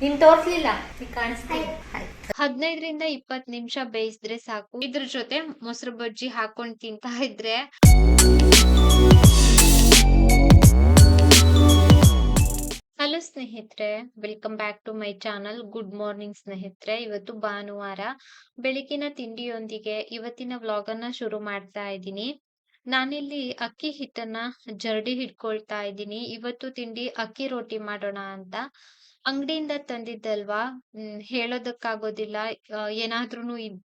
ನೀನ್ ತೋರ್ಸ್ಲಿಲ್ಲ? ಹದಿನೈದರಿಂದ ಇಪ್ಪತ್ ನಿಮಿಷ ಬೇಯಿಸಿದ್ರೆ ಸಾಕು. ಇದ್ರ ಜೊತೆ ಮೊಸರು ಬಜ್ಜಿ ಹಾಕೊಂಡ್ ತಿಂತಾ ಇದ್ರೆ ಹಲೋ ಸ್ನೇಹಿತರೆ welcome back to my channel good morning ಸ್ನೇಹಿತರೆ. ಇವತ್ತು ಭಾನುವಾರ ಬೆಳಗಿನ ತಿಂಡಿಯೊಂದಿಗೆ ಇವತ್ತಿನ ವ್ಲಾಗ್ ಅನ್ನ ಶುರು ಮಾಡ್ತಾ ಇದ್ದೀನಿ. ನಾನಿಲ್ಲಿ ಅಕ್ಕಿ ಹಿಟ್ಟನ್ನ ಜರಡಿ ಹಿಡ್ಕೊಳ್ತಾ ಇದ್ದೀನಿ. ಇವತ್ತು ತಿಂಡಿ ಅಕ್ಕಿ ರೊಟ್ಟಿ ಮಾಡೋಣ ಅಂತ. ಅಂಗಡಿಯಿಂದ ತಂದಿದ್ದಲ್ವಾ? ಹ್ಮ್, ಹೇಳೋದಕ್ಕಾಗೋದಿಲ್ಲ. ಏನಾದ್ರೂನು ಇದ್,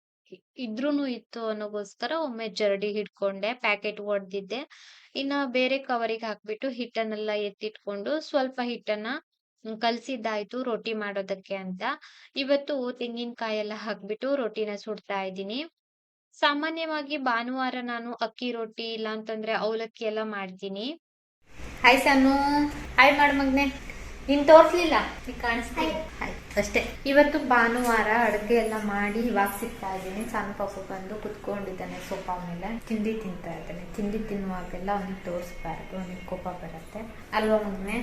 ಇದ್ರೂನು ಇತ್ತು ಅನ್ನೋಗೋಸ್ಕರ ಒಮ್ಮೆ ಜರಡಿ ಹಿಡ್ಕೊಂಡೆ, ಪ್ಯಾಕೆಟ್ ಒಡ್ದಿದ್ದೆ. ಇನ್ನ ಬೇರೆ ಕವರಿಗೆ ಹಾಕ್ಬಿಟ್ಟು ಹಿಟ್ಟನ್ನೆಲ್ಲ ಎತ್ತಿಟ್ಕೊಂಡು ಸ್ವಲ್ಪ ಹಿಟ್ಟನ್ನ ಕಲ್ಸಿದ್ದಾಯ್ತು ರೊಟ್ಟಿ ಮಾಡೋದಕ್ಕೆ ಅಂತ. ಇವತ್ತು ತೆಂಗಿನಕಾಯಿ ಎಲ್ಲ ಹಾಕ್ಬಿಟ್ಟು ರೊಟ್ಟಿನ ಸುಡ್ತಾ ಇದ್ದೀನಿ. ಸಾಮಾನ್ಯವಾಗಿ ಭಾನುವಾರ ನಾನು ಅಕ್ಕಿ ರೊಟ್ಟಿ ಇಲ್ಲ ಅಂತಂದ್ರೆ ಅವಲಕ್ಕಿ ಎಲ್ಲ ಮಾಡ್ತೀನಿ. ಹಾಯ್ ಹಾಯ್ ಮಾಡ್ ನೀನ್ ತೋರ್ಸ್ಲಿಲ್ಲ? ಈಗ ಕಾಣಿಸ್ತೀನಿ ಹಾಯ್ ಅಷ್ಟೇ. ಇವತ್ತು ಭಾನುವಾರ ಅಡುಗೆ ಎಲ್ಲ ಮಾಡಿ ಇವಾಗ ಸಿಗ್ತಾ ಇದ್ದೀನಿ. ಸಣ್ಣ ಪಾಪು ಬಂದು ಕುತ್ಕೊಂಡಿದ್ದಾನೆ ಸೋಫಾ ಮೇಲೆ. ತಿಂಡಿ ತಿಂತಾ ಇದ್ದಾನೆ. ತಿಂಡಿ ತಿನ್ನುವಾಗೆಲ್ಲ ಅವನಿಗೆ ತೋರಿಸ್ಬಾರ್ದು. ಅವನಿಗೆ ಕೋಪ ಬರುತ್ತೆ. ಅಲ್ವಾ ಮಗ್ನೆ?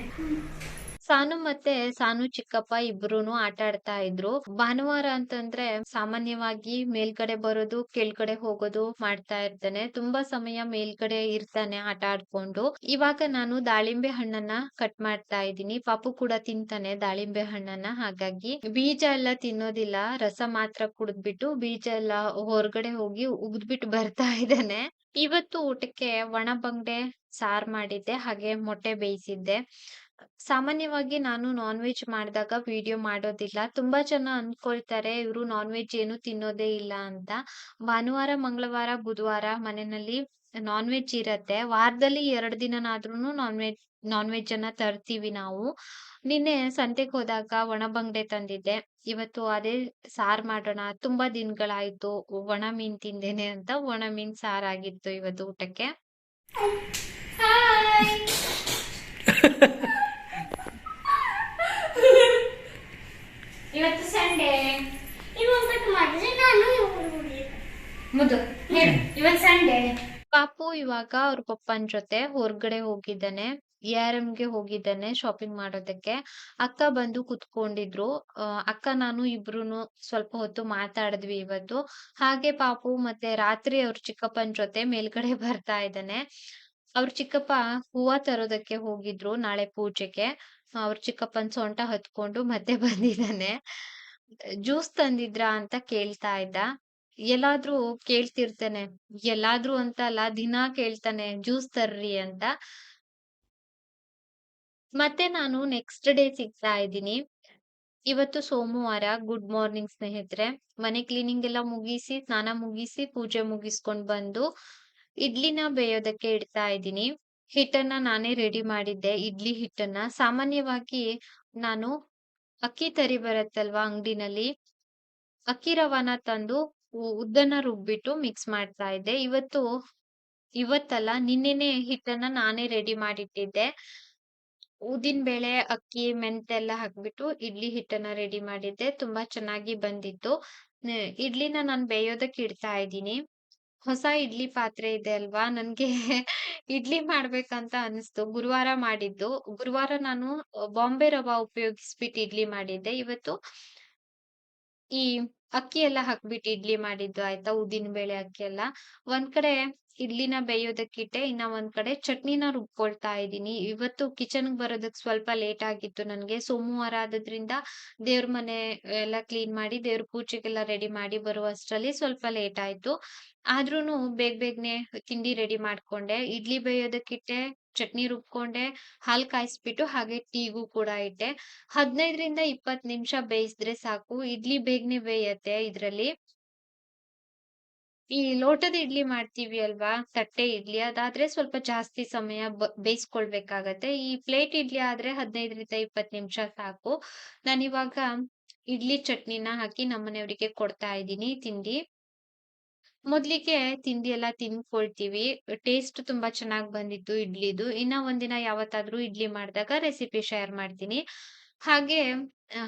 ಸಾನು ಮತ್ತೆ ಸಾನು ಚಿಕ್ಕಪ್ಪ ಇಬ್ರುನು ಆಟ ಆಡ್ತಾ ಇದ್ರು. ಭಾನುವಾರ ಅಂತಂದ್ರೆ ಸಾಮಾನ್ಯವಾಗಿ ಮೇಲ್ಗಡೆ ಬರೋದು, ಕೆಳಗಡೆ ಹೋಗೋದು ಮಾಡ್ತಾ ಇರ್ತಾನೆ. ತುಂಬಾ ಸಮಯ ಮೇಲ್ಗಡೆ ಇರ್ತಾನೆ ಆಟ ಆಡ್ಕೊಂಡು. ಇವಾಗ ನಾನು ದಾಳಿಂಬೆ ಹಣ್ಣನ್ನ ಕಟ್ ಮಾಡ್ತಾ ಇದ್ದೀನಿ. ಪಾಪು ಕೂಡ ತಿಂತಾನೆ ದಾಳಿಂಬೆ ಹಣ್ಣನ್ನ. ಹಾಗಾಗಿ ಬೀಜ ಎಲ್ಲ ತಿನ್ನೋದಿಲ್ಲ. ರಸ ಮಾತ್ರ ಕುಡಿದ್ಬಿಟ್ಟು ಬೀಜ ಎಲ್ಲ ಹೊರಗಡೆ ಹೋಗಿ ಉಗ್ದ್ಬಿಟ್ಟು ಬರ್ತಾ ಇದ್ದಾನೆ. ಇವತ್ತು ಊಟಕ್ಕೆ ಒಣ ಬಂಗ್ಡೆ ಸಾರ್ ಮಾಡಿದ್ದೆ, ಹಾಗೆ ಮೊಟ್ಟೆ ಬೇಯಿಸಿದ್ದೆ. ಸಾಮಾನ್ಯವಾಗಿ ನಾನು ನಾನ್ ವೆಜ್ ಮಾಡಿದಾಗ ವಿಡಿಯೋ ಮಾಡೋದಿಲ್ಲ. ತುಂಬಾ ಜನ ಅನ್ಕೊಳ್ತಾರೆ, ಇವರು ನಾನ್ ವೆಜ್ ಏನು ತಿನ್ನೋದೇ ಇಲ್ಲ ಅಂತ. ಭಾನುವಾರ, ಮಂಗಳವಾರ, ಬುಧವಾರ ಮನೆಯಲ್ಲಿ ನಾನ್ ವೆಜ್ ಇರತ್ತೆ. ವಾರದಲ್ಲಿ ಎರಡ್ ದಿನನಾದ್ರೂನು ನಾನ್ ವೆಜ್ ನಾನ್ ವೆಜ್ ಅನ್ನ ತರ್ತೀವಿ ನಾವು. ನಿನ್ನೆ ಸಂತೆಗೆ ಹೋದಾಗ ಒಣ ಬಂಗ್ಡೆ ತಂದಿದ್ದೆ. ಇವತ್ತು ಅದೇ ಸಾರ್ ಮಾಡೋಣ. ತುಂಬಾ ದಿನಗಳಾಯ್ತು. ಒಣ ಮೀನ್ ತಿಂದೇನೆ ಅಂತ ಒಣ ಮೀನ್ ಸಾರ್ ಆಗಿತ್ತು ಇವತ್ತು ಊಟಕ್ಕೆ. ಇವತ್ತು ಸಂಡೇ ಇವತ್ತು ಮಾಡಿದ್ರೆ ನಾನು ಮುದ್ದು ಹೇಳು ಇವತ್ತು ಸಂಡೇ ಪಾಪು ಇವಾಗ ಅವ್ರ ಪಪ್ಪನ್ ಜೊತೆ ಹೊರ್ಗಡೆ ಹೋಗಿದ್ದಾನೆ ಗೆ ಹೋಗಿದ್ದಾನೆ ಶಾಪಿಂಗ್ ಮಾಡೋದಕ್ಕೆ. ಅಕ್ಕ ಬಂದು ಕುತ್ಕೊಂಡಿದ್ರು. ಅಕ್ಕ ನಾನು ಇಬ್ರುನು ಸ್ವಲ್ಪ ಹೊತ್ತು ಮಾತಾಡಿದ್ವಿ ಇವತ್ತು. ಹಾಗೆ ಪಾಪು ಮತ್ತೆ ರಾತ್ರಿ ಅವ್ರ ಚಿಕ್ಕಪ್ಪನ್ ಜೊತೆ ಮೇಲ್ಗಡೆ ಬರ್ತಾ ಇದ್ದಾನೆ. ಅವ್ರ ಚಿಕ್ಕಪ್ಪ ಹೂವ ತರೋದಕ್ಕೆ ಹೋಗಿದ್ರು ನಾಳೆ ಪೂಜೆಗೆ. ಅವ್ರ ಚಿಕ್ಕಪ್ಪನ್ ಸೊಂಟ ಹತ್ಕೊಂಡು ಮತ್ತೆ ಬಂದಿದ್ದಾನೆ. ಜ್ಯೂಸ್ ತಂದಿದ್ರಾ ಅಂತ ಕೇಳ್ತಾ ಇದ್ದ. ಎಲ್ಲಾದ್ರೂ ಕೇಳ್ತಿರ್ತೇನೆ. ಎಲ್ಲಾದ್ರೂ ಅಂತ ಅಲ್ಲ, ದಿನಾ ಕೇಳ್ತಾನೆ, ಜ್ಯೂಸ್ ತರ್ರಿ ಅಂತ. ಮತ್ತೆ ನಾನು ನೆಕ್ಸ್ಟ್ ಡೇ ಸಿಗ್ತಾ ಇದ್ದೀನಿ. ಇವತ್ತು ಸೋಮವಾರ, ಗುಡ್ ಮಾರ್ನಿಂಗ್ ಸ್ನೇಹಿತರೆ. ಮನೆ ಕ್ಲೀನಿಂಗ್ ಎಲ್ಲ ಮುಗಿಸಿ, ಸ್ನಾನ ಮುಗಿಸಿ, ಪೂಜೆ ಮುಗಿಸ್ಕೊಂಡ್ ಬಂದು ಇಡ್ಲಿನ ಬೇಯೋದಕ್ಕೆ ಇಡ್ತಾ ಇದ್ದೀನಿ. ಹಿಟ್ಟನ್ನ ನಾನೇ ರೆಡಿ ಮಾಡಿದ್ದೆ, ಇಡ್ಲಿ ಹಿಟ್ಟನ್ನ. ಸಾಮಾನ್ಯವಾಗಿ ನಾನು ಅಕ್ಕಿ ತರಿ ಬರತ್ತಲ್ವಾ ಅಂಗಡಿನಲ್ಲಿ? ಅಕ್ಕಿ ರವಾನ ತಂದು ಉದ್ದನ್ನ ರುಬ್ಬಿಟ್ಟು ಮಿಕ್ಸ್ ಮಾಡ್ತಾ ಇದ್ದೆ. ಇವತ್ತು, ಇವತ್ತಲ್ಲ, ನಿನ್ನೆನೆ ಹಿಟ್ಟನ್ನ ನಾನೇ ರೆಡಿ ಮಾಡಿಟ್ಟಿದ್ದೆ. ಊದಿನ ಬೇಳೆ, ಅಕ್ಕಿ ಮೆಂತೆ ಎಲ್ಲ ಹಾಕ್ಬಿಟ್ಟು ಇಡ್ಲಿ ಹಿಟ್ಟನ್ನ ರೆಡಿ ಮಾಡಿದ್ದೆ. ತುಂಬಾ ಚೆನ್ನಾಗಿ ಬಂದಿತ್ತು. ಇಡ್ಲಿನ ನಾನ್ ಬೇಯೋದಕ್ಕೆ ಇಡ್ತಾ ಇದ್ದೀನಿ. ಹೊಸ ಇಡ್ಲಿ ಪಾತ್ರೆ ಇದೆ ಅಲ್ವಾ? ನನ್ಗೆ ಇಡ್ಲಿ ಮಾಡ್ಬೇಕಂತ ಅನಿಸ್ತು. ಗುರುವಾರ ಮಾಡಿದ್ದು. ಗುರುವಾರ ನಾನು, ಬಾಂಬೆ ರವಾ ಉಪಯೋಗಿಸ್ಬಿಟ್ಟು ಇಡ್ಲಿ ಮಾಡಿದ್ದೆ. ಇವತ್ತು ಈ ಅಕ್ಕಿ ಎಲ್ಲ ಹಾಕ್ಬಿಟ್ಟು ಇಡ್ಲಿ ಮಾಡಿದ್ದು ಆಯ್ತಾ ಉದ್ದಿನ ಬೇಳೆ ಅಕ್ಕಿ ಎಲ್ಲ ಒಂದ್ ಕಡೆ ಇಡ್ಲಿನ ಬೇಯೋದಕ್ಕಿಟ್ಟೆ ಇನ್ನ ಒಂದ್ ಕಡೆ ಚಟ್ನಿನ ರುಬ್ಕೊಳ್ತಾ ಇದ್ದೀನಿ. ಇವತ್ತು ಕಿಚನ್ ಬರೋದಕ್ ಸ್ವಲ್ಪ ಲೇಟ್ ಆಗಿತ್ತು ನನ್ಗೆ. ಸೋಮವಾರ ಆದದ್ರಿಂದ ದೇವ್ರ ಮನೆ ಎಲ್ಲ ಕ್ಲೀನ್ ಮಾಡಿ ದೇವ್ರ ಪೂಜೆಗೆಲ್ಲ ರೆಡಿ ಮಾಡಿ ಬರುವಷ್ಟರಲ್ಲಿ ಸ್ವಲ್ಪ ಲೇಟ್ ಆಯ್ತು. ಆದ್ರೂನು ಬೇಗ ಬೇಗನೆ ತಿಂಡಿ ರೆಡಿ ಮಾಡ್ಕೊಂಡೆ. ಇಡ್ಲಿ ಬೇಯೋದಕ್ಕಿಟ್ಟೆ, ಚಟ್ನಿ ರುಬ್ಕೊಂಡೆ, ಹಾಲ್ ಕಾಯಿಸ್ಬಿಟ್ಟು ಹಾಗೆ ಟೀಗೂ ಕೂಡ ಇಟ್ಟೆ. ಹದಿನೈದರಿಂದ ಇಪ್ಪತ್ತು ನಿಮಿಷ ಬೇಯಿಸಿದ್ರೆ ಸಾಕು. ಇಡ್ಲಿ ಬೇಗನೆ ಬೇಯತ್ತೆ ಇದ್ರಲ್ಲಿ. ಈ ಲೋಟದ ಇಡ್ಲಿ ಮಾಡ್ತೀವಿ ಅಲ್ವಾ? ತಟ್ಟೆ ಇಡ್ಲಿ. ಅದಾದ್ರೆ ಸ್ವಲ್ಪ ಜಾಸ್ತಿ ಸಮಯ ಬೇಯಿಸ್ಕೊಳ್ಬೇಕಾಗತ್ತೆ. ಈ ಪ್ಲೇಟ್ ಇಡ್ಲಿ ಆದ್ರೆ ಹದಿನೈದರಿಂದ ಇಪ್ಪತ್ ನಿಮಿಷ ಸಾಕು. ನಾನಿವಾಗ ಇಡ್ಲಿ ಚಟ್ನಿನ ಹಾಕಿ ನಮ್ಮನೆಯವರಿಗೆ ಕೊಡ್ತಾ ಇದ್ದೀನಿ ತಿಂಡಿ. ಮೊದ್ಲಿಗೆ ತಿಂಡಿ ಎಲ್ಲ ತಿನ್ಕೊಳ್ತೀವಿ. ಟೇಸ್ಟ್ ತುಂಬಾ ಚೆನ್ನಾಗ್ ಬಂದಿತ್ತು ಇಡ್ಲಿದು. ಇನ್ನ ಒಂದಿನ ಯಾವತ್ತಾದ್ರೂ ಇಡ್ಲಿ ಮಾಡಿದಾಗ ರೆಸಿಪಿ ಶೇರ್ ಮಾಡ್ತೀನಿ. ಹಾಗೆ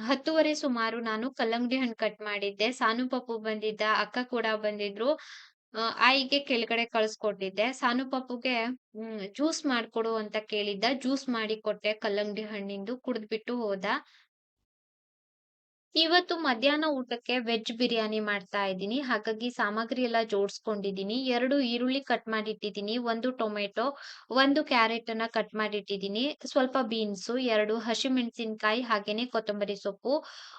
ಹತ್ತುವರೆ ಸುಮಾರು ನಾನು ಕಲ್ಲಂಗಡಿ ಹಣ್ಣು ಕಟ್ ಮಾಡಿದ್ದೆ. ಸಾನು ಪಪ್ಪು ಬಂದಿದ್ದ, ಅಕ್ಕ ಕೂಡ ಬಂದಿದ್ರು. ಆಯಿಗೆ ಕೆಳಗಡೆ ಕಳ್ಸ್ಕೊಟ್ಟಿದ್ದೆ. ಸಾನು ಪಪ್ಪುಗೆ, ಹ್ಮ್, ಜ್ಯೂಸ್ ಮಾಡ್ಕೊಡು ಅಂತ ಕೇಳಿದ್ದ. ಜ್ಯೂಸ್ ಮಾಡಿ ಕೊಟ್ಟೆ ಕಲ್ಲಂಗಡಿ ಹಣ್ಣಿಂದು, ಕುಡಿದ್ಬಿಟ್ಟು ಹೋದ. ಇವತ್ತು ಮಧ್ಯಾಹ್ನ ಊಟಕ್ಕೆ ವೆಜ್ ಬಿರಿಯಾನಿ ಮಾಡ್ತಾ ಇದ್ದೀನಿ. ಹಾಗಾಗಿ ಸಾಮಗ್ರಿ ಎಲ್ಲ ಜೋಡಿಸ್ಕೊಂಡಿದ್ದೀನಿ. ಎರಡು ಈರುಳ್ಳಿ ಕಟ್ ಮಾಡಿಟ್ಟಿದ್ದೀನಿ, ಒಂದು ಟೊಮೆಟೊ, ಒಂದು ಕ್ಯಾರೆಟ್ ಅನ್ನ ಕಟ್ ಮಾಡಿಟ್ಟಿದ್ದೀನಿ. ಸ್ವಲ್ಪ ಬೀನ್ಸು, ಎರಡು ಹಸಿಮೆಣಸಿನಕಾಯಿ, ಹಾಗೇನೆ ಕೊತ್ತಂಬರಿ ಸೊಪ್ಪು,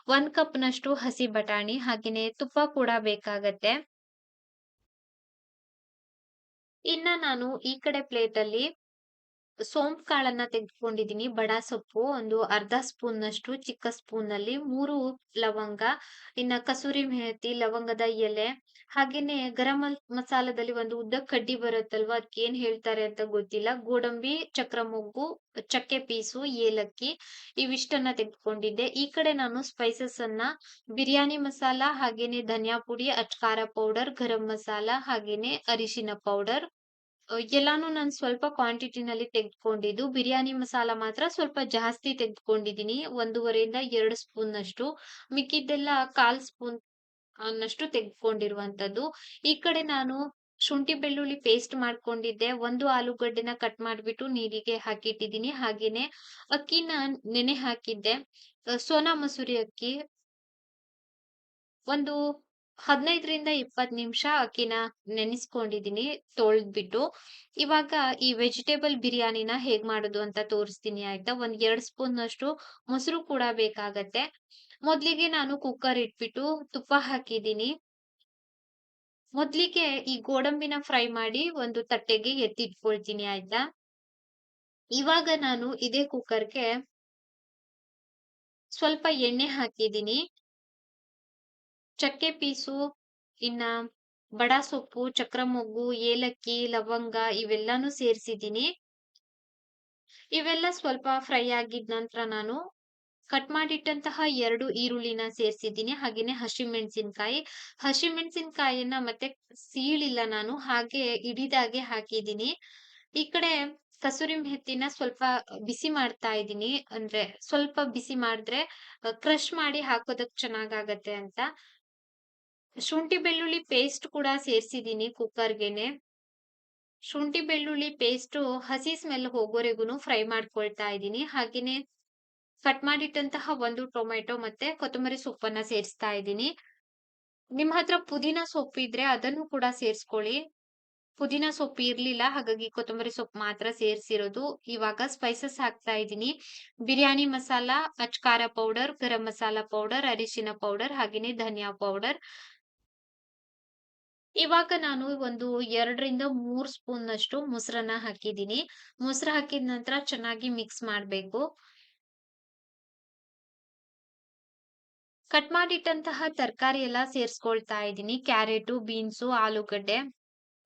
ಒಂದ್ ಕಪ್ ನಷ್ಟು ಹಸಿ ಬಟಾಣಿ, ಹಾಗೇನೆ ತುಪ್ಪ ಕೂಡ ಬೇಕಾಗತ್ತೆ. ಇನ್ನ ನಾನು ಈ ಕಡೆ ಪ್ಲೇಟ್ ಅಲ್ಲಿ ಸೋಂಪು ಕಾಳನ್ನ ತೆಗೆದುಕೊಂಡಿದ್ದೀನಿ. ಬಡ ಸೊಪ್ಪು, ಒಂದು ಅರ್ಧ ಸ್ಪೂನ್ ನಷ್ಟು ಚಿಕ್ಕ ಸ್ಪೂನ್ನಲ್ಲಿ ಮೂರು ಲವಂಗ, ಇನ್ನ ಕಸೂರಿ ಮೆಹತಿ ಲವಂಗದ ಎಲೆ, ಹಾಗೇನೆ ಗರಂ ಮಸಾಲದಲ್ಲಿ ಒಂದು ಉದ್ದ ಕಡ್ಡಿ ಬರುತ್ತಲ್ವಾ ಅದಕ್ಕೆ ಏನ್ ಹೇಳ್ತಾರೆ ಅಂತ ಗೊತ್ತಿಲ್ಲ. ಗೋಡಂಬಿ ಚಕ್ರ ಮೊಗ್ಗು ಚಕ್ಕೆ ಪೀಸು, ಏಲಕ್ಕಿ ಇವಿಷ್ಟನ್ನ ತೆಗೆದುಕೊಂಡಿದ್ದೆ. ಈ ಕಡೆ ನಾನು ಸ್ಪೈಸಸ್ ಅನ್ನ ಬಿರಿಯಾನಿ ಮಸಾಲ, ಹಾಗೇನೆ ಧನಿಯಾ ಪುಡಿ, ಅಚ್ಕಾರ ಪೌಡರ್, ಗರಂ ಮಸಾಲ, ಹಾಗೇನೆ ಅರಿಶಿನ ಪೌಡರ್ ಎಲ್ಲಾನು ನಾನು ಸ್ವಲ್ಪ ಕ್ವಾಂಟಿಟಿನಲ್ಲಿ ತೆಗೆದುಕೊಂಡಿದ್ದು, ಬಿರಿಯಾನಿ ಮಸಾಲ ಮಾತ್ರ ಸ್ವಲ್ಪ ಜಾಸ್ತಿ ತೆಗೆದುಕೊಂಡಿದ್ದೀನಿ ಒಂದೂವರೆಯಿಂದ ಎರಡು ಸ್ಪೂನ್ ಅಷ್ಟು ಮಿಕ್ಕಿದ್ದೆಲ್ಲ ಕಾಲ್ ಸ್ಪೂನ್ ಅನ್ನಷ್ಟು ತೆಗೆದುಕೊಂಡಿರುವಂತದ್ದು ಈ ಕಡೆ ನಾನು ಶುಂಠಿ ಬೆಳ್ಳುಳ್ಳಿ ಪೇಸ್ಟ್ ಮಾಡ್ಕೊಂಡಿದ್ದೆ. ಒಂದು ಆಲೂಗಡ್ಡೆನ ಕಟ್ ಮಾಡಿಬಿಟ್ಟು ನೀರಿಗೆ ಹಾಕಿಟ್ಟಿದ್ದೀನಿ ಹಾಗೇನೆ ಅಕ್ಕಿನ ನೆನೆ ಹಾಕಿದ್ದೆ. ಸೋನಾ ಮಸೂರಿ ಅಕ್ಕಿ, ಒಂದು ಹದಿನೈದರಿಂದ ಇಪ್ಪತ್ತು ನಿಮಿಷ ಅಕ್ಕಿನ ನೆನೆಸ್ಕೊಂಡಿದ್ದೀನಿ ತೊಳೆದ್ಬಿಟ್ಟು. ಇವಾಗ ಈ ವೆಜಿಟೇಬಲ್ ಬಿರಿಯಾನಿನ ಹೇಗ್ ಮಾಡೋದು ಅಂತ ತೋರಿಸ್ತೀನಿ ಆಯ್ತಾ? ಒಂದ್ ಎರಡ್ ಸ್ಪೂನ್ ಅಷ್ಟು ಮೊಸರು ಕೂಡ ಬೇಕಾಗತ್ತೆ. ಮೊದ್ಲಿಗೆ ನಾನು ಕುಕ್ಕರ್ ಇಟ್ಬಿಟ್ಟು ತುಪ್ಪ ಹಾಕಿದೀನಿ. ಮೊದ್ಲಿಗೆ ಈ ಗೋಡಂಬಿನ ಫ್ರೈ ಮಾಡಿ ಒಂದು ತಟ್ಟೆಗೆ ಎತ್ತಿಟ್ಕೊಳ್ತೀನಿ ಆಯ್ತಾ? ಇವಾಗ ನಾನು ಇದೇ ಕುಕ್ಕರ್ಗೆ ಸ್ವಲ್ಪ ಎಣ್ಣೆ ಹಾಕಿದೀನಿ. ಚಕ್ಕೆ ಪೀಸು, ಇನ್ನ ಬಡ ಸೊಪ್ಪು ಚಕ್ರ ಮೊಗ್ಗು ಏಲಕ್ಕಿ, ಲವಂಗ ಇವೆಲ್ಲಾನು ಸೇರಿಸಿದ್ದೀನಿ. ಇವೆಲ್ಲ ಸ್ವಲ್ಪ ಫ್ರೈ ಆಗಿದ ನಂತರ ನಾನು ಕಟ್ ಮಾಡಿಟ್ಟಂತಹ ಎರಡು ಈರುಳ್ಳಿನ ಸೇರಿಸಿದ್ದೀನಿ. ಹಾಗೇನೆ ಹಸಿಮೆಣಸಿನ್ಕಾಯಿ. ಹಸಿಮೆಣಸಿನ್ಕಾಯಿಯನ್ನ ಮತ್ತೆ ಸೀಳಿಲ್ಲ ನಾನು, ಹಾಗೆ ಇಡಿದಾಗೆ ಹಾಕಿದ್ದೀನಿ. ಈ ಕಡೆ ಕಸೂರಿ ಮೆಹತಿನ ಸ್ವಲ್ಪ ಬಿಸಿ ಮಾಡ್ತಾ ಇದ್ದೀನಿ. ಅಂದ್ರೆ ಸ್ವಲ್ಪ ಬಿಸಿ ಮಾಡಿದ್ರೆ ಕ್ರಶ್ ಮಾಡಿ ಹಾಕೋದಕ್ ಚೆನ್ನಾಗಾಗತ್ತೆ ಅಂತ. ಶುಂಠಿ ಬೆಳ್ಳುಳ್ಳಿ ಪೇಸ್ಟ್ ಕೂಡ ಸೇರಿಸಿದ್ದೀನಿ ಕುಕ್ಕರ್ಗೆನೆ ಶುಂಠಿ ಬೆಳ್ಳುಳ್ಳಿ ಪೇಸ್ಟ್ ಹಸಿ ಸ್ಮೆಲ್ ಹೋಗೋರೆಗೂ ಫ್ರೈ ಮಾಡ್ಕೊಳ್ತಾ ಇದ್ದೀನಿ. ಹಾಗೇನೆ ಕಟ್ ಮಾಡಿಟ್ಟಂತಹ ಒಂದು ಟೊಮೆಟೊ ಮತ್ತೆ ಕೊತ್ತಂಬರಿ ಸೊಪ್ಪನ್ನ ಸೇರಿಸ್ತಾ ಇದ್ದೀನಿ. ನಿಮ್ಮ ಹತ್ರ ಪುದೀನ ಸೊಪ್ಪು ಇದ್ರೆ ಅದನ್ನು ಕೂಡ ಸೇರ್ಸ್ಕೊಳ್ಳಿ. ಪುದೀನ ಸೊಪ್ಪು ಇರ್ಲಿಲ್ಲ, ಹಾಗಾಗಿ ಕೊತ್ತಂಬರಿ ಸೊಪ್ಪು ಮಾತ್ರ ಸೇರ್ಸಿರೋದು. ಇವಾಗ ಸ್ಪೈಸಸ್ ಹಾಕ್ತಾ ಇದ್ದೀನಿ. ಬಿರಿಯಾನಿ ಮಸಾಲ, ಅಚ್ಕಾರ ಪೌಡರ್ ಗರಂ ಮಸಾಲ ಪೌಡರ್ ಅರಿಶಿನ ಪೌಡರ್ ಹಾಗೇನೆ ಧನಿಯಾ ಪೌಡರ್ ಇವಾಗ ನಾನು ಒಂದು ಎರಡರಿಂದ ಮೂರ್ ಸ್ಪೂನ್ ಅಷ್ಟು ಮೊಸರನ್ನ ಹಾಕಿದೀನಿ ಮೊಸರು ಹಾಕಿದ ನಂತರ ಚೆನ್ನಾಗಿ ಮಿಕ್ಸ್ ಮಾಡಬೇಕು. ಕಟ್ ಮಾಡಿಟ್ಟಂತಹ ತರಕಾರಿ ಎಲ್ಲ ಸೇರಿಸ್ಕೊಳ್ತಾ ಇದ್ದೀನಿ. ಕ್ಯಾರೆಟು, ಬೀನ್ಸು, ಆಲೂಗಡ್ಡೆ,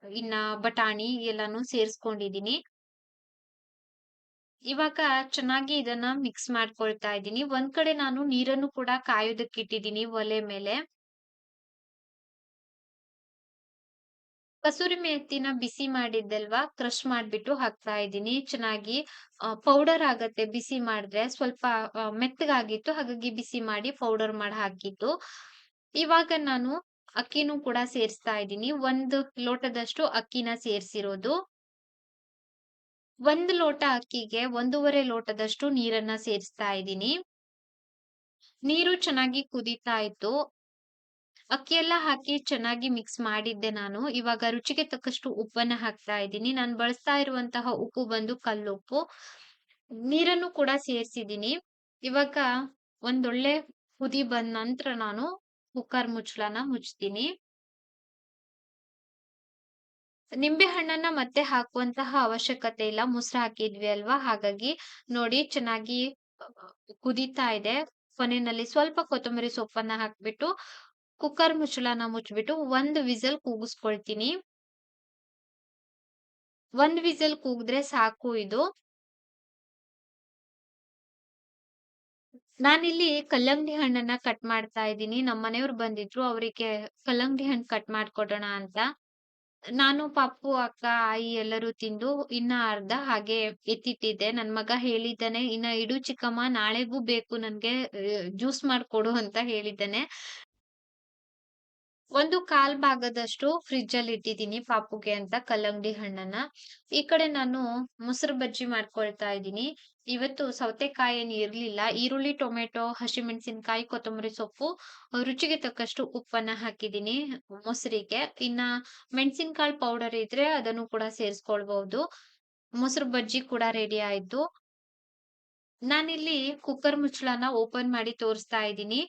ಇನ್ನ ಬಟಾಣಿ ಎಲ್ಲಾನು ಸೇರಿಸ್ಕೊಂಡಿದ್ದೀನಿ. ಇವಾಗ ಚೆನ್ನಾಗಿ ಇದನ್ನ ಮಿಕ್ಸ್ ಮಾಡ್ಕೊಳ್ತಾ ಇದ್ದೀನಿ. ಒಂದ್ ಕಡೆ ನಾನು ನೀರನ್ನು ಕೂಡ ಕಾಯೋದಕ್ಕೆ ಇಟ್ಟಿದ್ದೀನಿ ಒಲೆ ಮೇಲೆ. ಕಸೂರಿ ಮೇತಿನ ಬಿಸಿ ಮಾಡಿದ್ದಲ್ವಾ? ಕ್ರಶ್ ಮಾಡ್ಬಿಟ್ಟು ಹಾಕ್ತಾ ಇದ್ದೀನಿ. ಚೆನ್ನಾಗಿ ಪೌಡರ್ ಆಗತ್ತೆ ಬಿಸಿ ಮಾಡಿದ್ರೆ. ಸ್ವಲ್ಪ ಮೆತ್ತಗಾಗಿತ್ತು. ಹಾಗಾಗಿ ಬಿಸಿ ಮಾಡಿ ಪೌಡರ್ ಮಾಡಿ ಹಾಕಿದ್ದು. ಇವಾಗ ನಾನು ಅಕ್ಕಿನೂ ಕೂಡ ಸೇರಿಸ್ತಾ ಇದ್ದೀನಿ. ಒಂದು ಲೋಟದಷ್ಟು ಅಕ್ಕಿನ ಸೇರ್ಸಿರೋದು. ಒಂದು ಲೋಟ ಅಕ್ಕಿಗೆ ಒಂದೂವರೆ ಲೋಟದಷ್ಟು ನೀರನ್ನ ಸೇರಿಸ್ತಾ ಇದ್ದೀನಿ. ನೀರು ಚೆನ್ನಾಗಿ ಕುದೀತಾ ಇತ್ತು. ಅಕ್ಕಿ ಎಲ್ಲ ಹಾಕಿ ಚೆನ್ನಾಗಿ ಮಿಕ್ಸ್ ಮಾಡಿದ್ದೆ ನಾನು. ಇವಾಗ ರುಚಿಗೆ ತಕ್ಕಷ್ಟು ಉಪ್ಪನ್ನ ಹಾಕ್ತಾ ಇದ್ದೀನಿ. ನಾನು ಬಳಸ್ತಾ ಇರುವಂತಹ ಉಪ್ಪು ಬಂದು ಕಲ್ಲುಪ್ಪು. ನೀರನ್ನು ಕೂಡ ಸೇರ್ಸಿದೀನಿ ಇವಾಗ ಒಂದೊಳ್ಳೆ ಹುದಿ ಬಂದ ನಂತರ ನಾನು ಕುಕ್ಕರ್ ಮುಚ್ಚಳನ ಮುಚ್ತೀನಿ. ನಿಂಬೆ ಹಣ್ಣನ್ನ ಮತ್ತೆ ಹಾಕುವಂತಹ ಅವಶ್ಯಕತೆ ಇಲ್ಲ. ಮೊಸರು ಹಾಕಿದ್ವಿ ಅಲ್ವಾ? ಹಾಗಾಗಿ ನೋಡಿ ಚೆನ್ನಾಗಿ ಕುದೀತಾ ಇದೆ. ಕೊನೆಯಲ್ಲಿ ಸ್ವಲ್ಪ ಕೊತ್ತಂಬರಿ ಸೊಪ್ಪನ್ನ ಹಾಕ್ಬಿಟ್ಟು ಕುಕ್ಕರ್ ಮುಚ್ಚಳನ ಮುಚ್ಚಿಬಿಟ್ಟು ಒಂದು ವಿಸಲ್ ಕೂಗಿಸ್ಕೊಳ್ತೀನಿ. ಒಂದು ವಿಸಲ್ ಕೂಗಿದ್ರೆ ಸಾಕು ಇದು. ನಾನಿಲ್ಲಿ ಕಲ್ಲಂಗಡಿ ಹಣ್ಣನ್ನ ಕಟ್ ಮಾಡ್ತಾ ಇದ್ದೀನಿ. ನಮ್ಮ ಮನೆಯವ್ರು ಬಂದಿದ್ರು, ಅವರಿಗೆ ಕಲ್ಲಂಗಡಿ ಹಣ್ಣು ಕಟ್ ಮಾಡ್ಕೊಡೋಣ ಅಂತ. ನಾನು ಪಪ್ಪು ಅಕ್ಕ, ಆಯಿ ಎಲ್ಲರೂ ತಿಂದು ಇನ್ನ ಅರ್ಧ ಹಾಗೆ ಎತ್ತಿಟ್ಟಿದ್ದೆ. ನನ್ ಮಗ ಹೇಳಿದ್ದಾನೆ, ಇನ್ನ ಇಡು ಚಿಕ್ಕಮ್ಮ, ನಾಳೆಗೂ ಬೇಕು ನನ್ಗೆ ಜ್ಯೂಸ್ ಮಾಡ್ಕೊಡು ಅಂತ ಹೇಳಿದ್ದಾನೆ. ಒಂದು ಕಾಲ್ ಭಾಗದಷ್ಟು ಫ್ರಿಜ್ ಅಲ್ಲಿ ಇಟ್ಟಿದ್ದೀನಿ ಪಾಪುಗೆ ಅಂತ ಕಲ್ಲಂಗಡಿ ಹಣ್ಣನ್ನ. ಈ ಕಡೆ ನಾನು ಮೊಸರು ಬಜ್ಜಿ ಮಾಡ್ಕೊಳ್ತಾ ಇದ್ದೀನಿ. ಇವತ್ತು ಸೌತೆಕಾಯಿ ಏನು ಇರ್ಲಿಲ್ಲ. ಈರುಳ್ಳಿ, ಟೊಮೆಟೊ, ಹಸಿಮೆಣಸಿನಕಾಯಿ, ಕೊತ್ತಂಬರಿ ಸೊಪ್ಪು, ರುಚಿಗೆ ತಕ್ಕಷ್ಟು ಉಪ್ಪನ್ನ ಹಾಕಿದ್ದೀನಿ ಮೊಸರಿಗೆ. ಇನ್ನ ಮೆಣಸಿನಕಾಯಿ ಪೌಡರ್ ಇದ್ರೆ ಅದನ್ನು ಕೂಡ ಸೇರಿಸ್ಕೊಳ್ಬಹುದು. ಮೊಸರು ಬಜ್ಜಿ ಕೂಡ ರೆಡಿ ಆಯ್ತು. ನಾನಿಲ್ಲಿ ಕುಕ್ಕರ್ ಮುಚ್ಚಳನ ಓಪನ್ ಮಾಡಿ ತೋರಿಸ್ತಾ ಇದ್ದೀನಿ.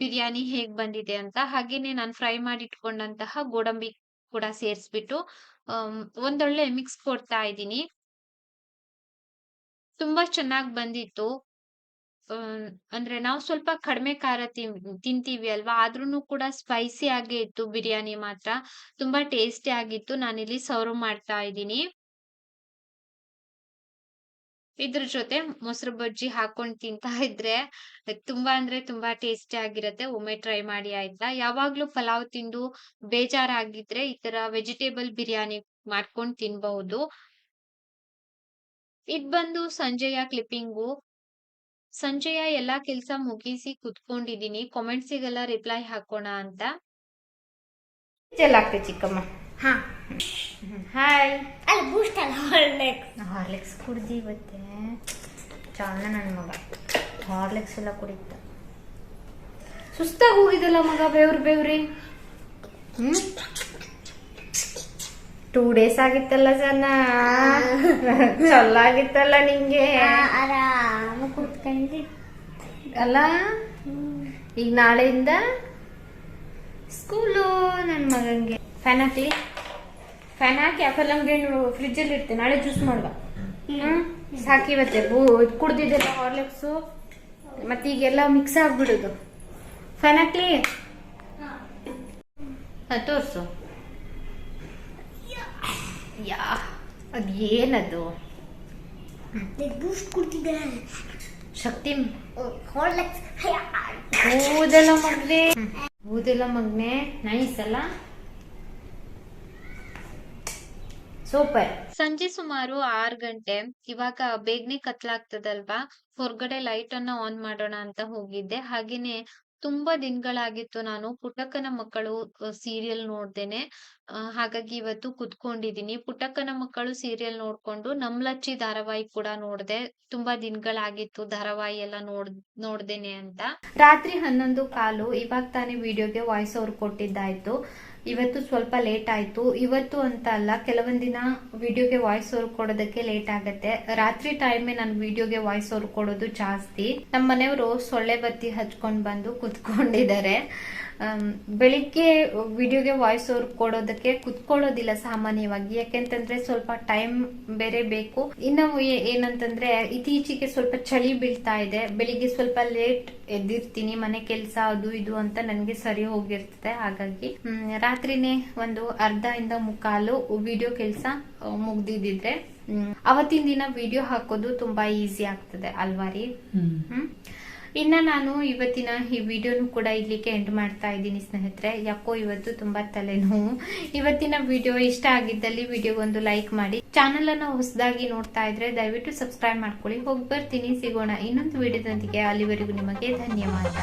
ಬಿರಿಯಾನಿ ಹೇಗ್ ಬಂದಿದೆ ಅಂತ, ಹಾಗೇನೆ ನಾನು ಫ್ರೈ ಮಾಡಿ ಇಟ್ಕೊಂಡಂತಹ ಗೋಡಂಬಿ ಕೂಡ ಸೇರಿಸ್ಬಿಟ್ಟು ಒಂದೊಳ್ಳೆ ಮಿಕ್ಸ್ ಕೊಡ್ತಾ ಇದ್ದೀನಿ. ತುಂಬಾ ಚೆನ್ನಾಗ್ ಬಂದಿತ್ತು. ಅಂದ್ರೆ ನಾವು ಸ್ವಲ್ಪ ಕಡಿಮೆ ಖಾರ ತಿಂತೀವಿ ಅಲ್ವಾ? ಆದ್ರೂನು ಕೂಡ ಸ್ಪೈಸಿ ಆಗೇ ಇತ್ತು ಬಿರಿಯಾನಿ ಮಾತ್ರ. ತುಂಬಾ ಟೇಸ್ಟಿ ಆಗಿತ್ತು. ನಾನಿಲ್ಲಿ ಸರ್ವ್ ಮಾಡ್ತಾ ಇದ್ದೀನಿ. ಇದ್ರ ಜೊತೆ ಮೊಸರು ಬಜ್ಜಿ ಹಾಕೊಂಡ್ ತಿಂತಾ ಇದ್ರೆ ತುಂಬಾ ಅಂದ್ರೆ ತುಂಬಾ ಟೇಸ್ಟಿ ಆಗಿರತ್ತೆ. ಒಮ್ಮೆ ಟ್ರೈ ಮಾಡಿ ಆಯ್ತಾ? ಯಾವಾಗ್ಲೂ ಪಲಾವ್ ತಿಂದು ಬೇಜಾರಾಗಿದ್ರೆ ಈ ತರ ವೆಜಿಟೇಬಲ್ ಬಿರಿಯಾನಿ ಮಾಡ್ಕೊಂಡ್ ತಿನ್ಬಹುದು. ಇದ್ ಬಂದು ಸಂಜೆಯ ಕ್ಲಿಪ್ಪಿಂಗು ಸಂಜೆಯ ಎಲ್ಲಾ ಕೆಲ್ಸ ಮುಗಿಸಿ ಕುತ್ಕೊಂಡಿದೀನಿ. ಕಾಮೆಂಟ್ಸಿಗೆಲ್ಲ ರಿಪ್ಲೈ ಹಾಕೋಣ ಅಂತ. ಚೆಲ್ಲಾಗ್ತದೆ ಚಿಕ್ಕಮ್ಮ. ಹಾ. ಹಾಯ್ ಅಲ್ಲಿ ಬೂಸ್ಟ್ ಅಲ್ಲ ಹಾರ್ಲಿಕ್ಸ್ ಹಾರ್ಲಿಕ್ಸ್ ಕುಡ್ದು ಇವತ್ತೆ ಚಾಲ ನನ್ನ ಮಗ. ಹಾರ್ಲಿಕ್ಸ್ ಎಲ್ಲ ಕುಡಿತ. ಸುಸ್ತಾಗಿ ಹೋಗಿದ್ದಲ್ಲ ಮಗ ಬೇವ್ರಿ ಬೇವ್ರಿ? ಹ್ಮ್? ಟೂ ಡೇಸ್ ಆಗಿತ್ತಲ್ಲ ಜನ ಚಲ್ಲಾಗಿತ್ತಲ್ಲ ನಿಂಗೆ. ಆರಾಮ ಕುತ್ಕೊಂಡ್ರಿ ಅಲ್ಲ? ಈಗ ನಾಳೆಯಿಂದ ಸ್ಕೂಲು ನನ್ನ ಮಗಂಗೆ. ಫ್ಯಾನ್ ಹಾಕ್ಲಿ? ಫ್ಯಾನ್ ಹಾಕಿ ಆ ಕಲ್ಲಂಗಡಿ ಫ್ರಿಜ್ಜಲ್ಲಿ ಇಡ್ತೀನಿ. ನಾಳೆ ಜ್ಯೂಸ್ ಮಾಡುವ. ಸಾಕಿ ಇವತ್ತೆ. ಬೂ ಕುಡ್ದಿದ್ದೆಲ್ಲ ಹಾರ್ಲಿಕ್ಸು ಮತ್ತೆ ಈಗೆಲ್ಲ ಮಿಕ್ಸ್ ಆಗ್ಬಿಡುದು. ಫ್ಯಾನ್ ಹಾಕ್ಲಿ? ಹಾ ತೋರ್ಸು. ಯಾ ಅದೇನದು ಏನದು? ಬೂಸ್ಟ್ ಕುಡ್ತಿದ್ದೆ. ಶಕ್ತಿ ಊದೆಲ್ಲ ಮಗ್ನೆ. ಊದೆಲ್ಲ ಮಗ್ನೆ. ನೈಸ್ ಅಲ್ಲ? ಸೂಪರ್. ಸಂಜೆ ಸುಮಾರು ಆರ್ ಗಂಟೆ. ಇವಾಗ ಬೇಗನೆ ಕತ್ಲಾಗ್ತದಲ್ವಾ? ಹೊರಗಡೆ ಲೈಟ್ ಅನ್ನ ಆನ್ ಮಾಡೋಣ ಅಂತ ಹೋಗಿದ್ದೆ. ಹಾಗೇನೆ ತುಂಬಾ ದಿನಗಳಾಗಿತ್ತು. ನಾನು ಪುಟಕ್ಕನ ಮಕ್ಕಳು ಸೀರಿಯಲ್ ನೋಡ್ದೇನೆ. ಹಾಗಾಗಿ ಇವತ್ತು ಕುತ್ಕೊಂಡಿದೀನಿ. ಪುಟಕ್ಕನ ಮಕ್ಕಳು ಸೀರಿಯಲ್ ನೋಡ್ಕೊಂಡು ನಮ್ಲಚ್ಚಿ ಧಾರಾವಾಹಿ ಕೂಡ ನೋಡ್ದೆ. ತುಂಬಾ ದಿನಗಳಾಗಿತ್ತು ಧಾರಾವಾಹಿ ಎಲ್ಲ ನೋಡ್ ನೋಡ್ದೇನೆ ಅಂತ. ರಾತ್ರಿ ಹನ್ನೊಂದು ಕಾಲು ಇವಾಗ ತಾನೇ ವಿಡಿಯೋಗೆ ವಾಯ್ಸ್ ಓವರ್ ಕೊಟ್ಟಿದ್ದಾಯ್ತು. ಇವತ್ತು ಸ್ವಲ್ಪ ಲೇಟ್ ಆಯ್ತು. ಇವತ್ತು ಅಂತ ಅಲ್ಲ, ಕೆಲವೊಂದ್ ದಿನ ವಿಡಿಯೋಗೆ ವಾಯ್ಸ್ ಓವರ್ ಕೊಡೋದಕ್ಕೆ ಲೇಟ್ ಆಗತ್ತೆ. ರಾತ್ರಿ ಟೈಮೇ ನಾನು ವಿಡಿಯೋಗೆ ವಾಯ್ಸ್ ಓವರ್ ಕೊಡೋದು ಜಾಸ್ತಿ. ನಮ್ಮ ಮನೆಯವರು ಸೊಳ್ಳೆ ಬತ್ತಿ ಹಚ್ಕೊಂಡ್ ಬಂದು ಕುತ್ಕೊಂಡಿದ್ದಾರೆ. ಬೆಳಿಗ್ಗೆ ವಿಡಿಯೋಗೆ ವಾಯ್ಸ್ ಓವರ್ ಕೊಡೋದಕ್ಕೆ ಕುತ್ಕೊಳ್ಳೋದಿಲ್ಲ ಸಾಮಾನ್ಯವಾಗಿ. ಯಾಕೆಂತಂದ್ರೆ ಸ್ವಲ್ಪ ಟೈಮ್ ಬೇರೆ ಬೇಕು. ಇನ್ನು ಏನಂತಂದ್ರೆ ಇತ್ತೀಚೆಗೆ ಸ್ವಲ್ಪ ಚಳಿ ಬೀಳ್ತಾ ಇದೆ. ಬೆಳಿಗ್ಗೆ ಸ್ವಲ್ಪ ಲೇಟ್ ಎದ್ದಿರ್ತೀನಿ. ಮನೆ ಕೆಲಸ ಅದು ಇದು ಅಂತ ನನಗೆ ಸರಿ ಹೋಗಿರ್ತದೆ. ಹಾಗಾಗಿ ಹ್ಮ್, ರಾತ್ರಿನೇ ಒಂದು ಅರ್ಧ ಇಂದ ಮುಕ್ಕಾಲು ವಿಡಿಯೋ ಕೆಲಸ ಮುಗ್ದಿದ್ರೆ ಅವತ್ತಿನ ದಿನ ವಿಡಿಯೋ ಹಾಕೋದು ತುಂಬಾ ಈಸಿ ಆಗ್ತದೆ. ಅಲ್ವಾರಿ ಹ್ಮ್. ಇನ್ನ ನಾನು ಇವತ್ತಿನ ಈ ವಿಡಿಯೋನು ಕೂಡ ಇಲ್ಲಿಗೆ ಎಂಡ್ ಮಾಡ್ತಾ ಇದ್ದೀನಿ ಸ್ನೇಹಿತರೆ. ಯಾಕೋ ಇವತ್ತು ತುಂಬಾ ತಲೆನೋವು. ಇವತ್ತಿನ ವಿಡಿಯೋ ಇಷ್ಟ ಆಗಿದ್ದಲ್ಲಿ ವಿಡಿಯೋ ಒಂದು ಲೈಕ್ ಮಾಡಿ. ಚಾನಲ್ ಅನ್ನು ಹೊಸದಾಗಿ ನೋಡ್ತಾ ಇದ್ರೆ ದಯವಿಟ್ಟು ಸಬ್ಸ್ಕ್ರೈಬ್ ಮಾಡ್ಕೊಳ್ಳಿ. ಹೋಗಿ ಬರ್ತೀನಿ. ಸಿಗೋಣ ಇನ್ನೊಂದು ವಿಡಿಯೋದೊಂದಿಗೆ. ಅಲ್ಲಿವರೆಗೂ ನಿಮಗೆ ಧನ್ಯವಾದ.